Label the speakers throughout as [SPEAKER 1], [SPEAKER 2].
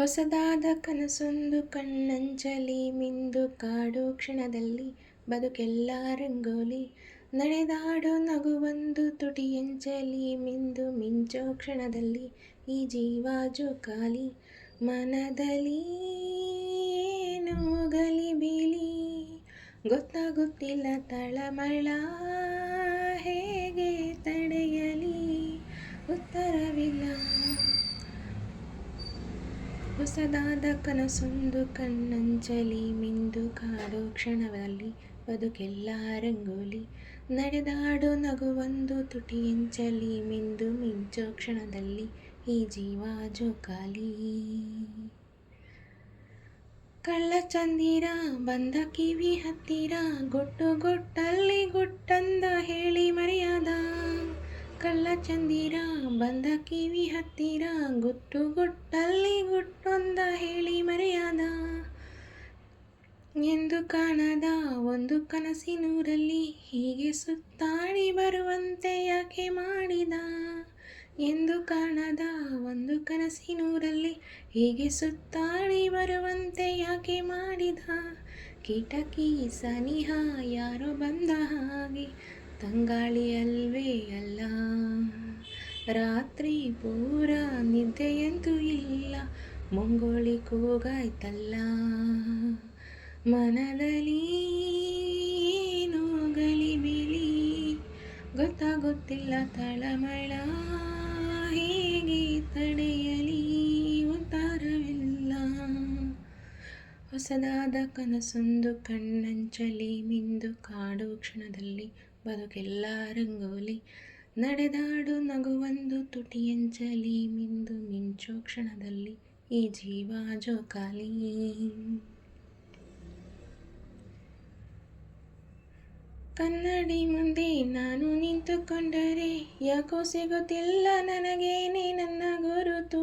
[SPEAKER 1] ಹೊಸದಾದ ಕನಸೊಂದು ಕಣ್ಣಂಚಲಿ ಮಿಂದು ಕಾಡು ಕ್ಷಣದಲ್ಲಿ ಬದುಕೆಲ್ಲ ರಂಗೋಲಿ. ನಡೆದಾಡೋ ನಗುವೊಂದು ತುಟಿಯಂಚಲಿ ಮಿಂದು ಮಿಂಚೋ ಕ್ಷಣದಲ್ಲಿ ಈ ಜೀವ ಜೋಕಾಲಿ. ಮನದಲ್ಲಿ ಏನೋ ಗಲಿಬಿಲಿ ಗೊತ್ತಾಗುತ್ತಿಲ್ಲ ತಳಮಳ ಹೊಸದಾದ ಕನಸೊಂದು ಕಣ್ಣಂಚಲಿ ಮಿಂದು ಕಾಡೋ ಕ್ಷಣದಲ್ಲಿ ಬದುಕೆಲ್ಲ ರಂಗೋಲಿ. ನಡೆದಾಡೋ ನಗುವೊಂದು ತುಟಿಯಂಚಲಿ ಮಿಂದು ಮಿಂಚೋ ಕ್ಷಣದಲ್ಲಿ ಈ ಜೀವ ಜೋಕಾಲಿ. ಕಳ್ಳ ಚಂದಿರ, ಬಂದ ಕಿವಿ ಹತ್ತಿರ, ಗೊಟ್ಟು ಗೊಟ್ಟಲ್ಲಿ ಗೊಟ್ಟಂದ ಹೇಳಿ ಮರ್ಯಾದ. ಕಳ್ಳ ಚಂದಿರ, ಬಂದ ಕಿವಿ ಹತ್ತಿರ, ಗೊಟ್ಟು ಗುಟ್ಟಲ್ಲಿ ಗುಟ್ಟೊಂದ ಹೇಳಿ ಮರೆಯಾದ. ಎಂದು ಕಾಣದ ಒಂದು ಕನಸಿನೂರಲ್ಲಿ ಹೀಗೆ ಸುತ್ತಾಡಿ ಬರುವಂತೆ ಯಾಕೆ ಮಾಡಿದ? ಎಂದು ಕಾಣದ ಒಂದು ಕನಸಿನೂರಲ್ಲಿ ಹೀಗೆ ಸುತ್ತಾಡಿ ಬರುವಂತೆ ಯಾಕೆ ಮಾಡಿದ? ಕಿಟಕಿ ಸನಿಹ ಯಾರೋ ಬಂದ ಹಾಗೆ ತಂಗಾಳಿ ಅಲ್ವೇ ಅಲ್ಲ. ರಾತ್ರಿ ಪೂರ ಮುಂಗೋಳಿ ಕೂಗಾಯ್ತಲ್ಲ ಮನದಲ್ಲಿ ನೋಗಲಿ ಗಲಿಬಿಲಿ ಗೊತ್ತಾಗುತ್ತಿಲ್ಲ ತಳಮಳ. ಹೇಗೆ ತಡೆಯಲಿ ಉತ್ತರವಿಲ್ಲ. ಹೊಸದಾದ ಕನಸೊಂದು ಕಣ್ಣಂಚಲಿ ಮಿಂದು ಕಾಡು ಕ್ಷಣದಲ್ಲಿ ಬದುಕೆಲ್ಲ ರಂಗೋಲಿ. ನಡೆದಾಡು ನಗುವೊಂದು ತುಟಿಯಂಚಲಿ ಮಿಂದು ಮಿಂಚೋ ಕ್ಷಣದಲ್ಲಿ ಈ ಜೀವ ಜೋಕಾಲಿ. ಕನ್ನಡಿ ಮುಂದೆ ನಾನು ನಿಂತುಕೊಂಡರೆ ಯಾಕೋ ಸಿಗುತ್ತಿಲ್ಲ ನನಗೇನೆ ನನ್ನ ಗುರುತು.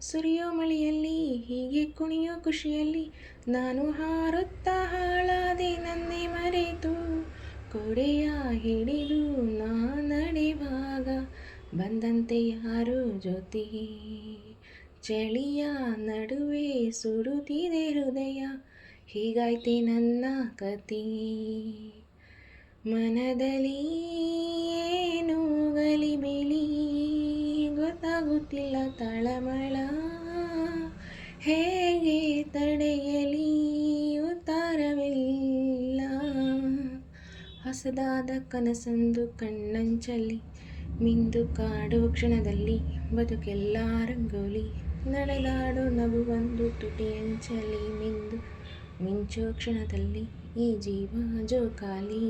[SPEAKER 1] ಸುರಿಯೋ ಮಳೆಯಲ್ಲಿ, ಹೀಗೆ ಕುಣಿಯೋ ಖುಷಿಯಲ್ಲಿ ನಾನು ಹಾರುತ್ತಾ ಹಾಳಾದೆ ನನ್ನೇ ಮರೆತು. ಕೊಡೆಯ ಹಿಡಿದು ನಾ ನಡೆವಾಗ ಬಂದಂತೆ ಯಾರು ಜೊತೆ? ಚಳಿಯ ನಡುವೆ ಸುಡುತ್ತಿದೆ ಹೃದಯ. ಹೀಗಾಯ್ತಿ ನನ್ನ ಕತಿ. ಮನದಲ್ಲಿ ಏನು ಗಲಿಬಿಲಿ ಗೊತ್ತಾಗುತ್ತಿಲ್ಲ ತಳಮಳ. ಹೇಗೆ ತಡೆಯಲಿ ಉತ್ತಾರವಿಲ್ಲ. ಹೊಸದಾದ ಕನಸಂದು ಕಣ್ಣಂಚಲಿ ಮಿಂದು ಕಾಡುವ ಕ್ಷಣದಲ್ಲಿ ಬದುಕೆಲ್ಲ ರಂಗೋಲಿ. ನಡೆದಾಡೋ ನಗುವೊಂದು ತುಟಿಯಂಚಲಿ ಮಿಂದು ಮಿಂಚೋ ಕ್ಷಣದಲ್ಲಿ ಈ ಜೀವ ಜೋಕಾಲಿ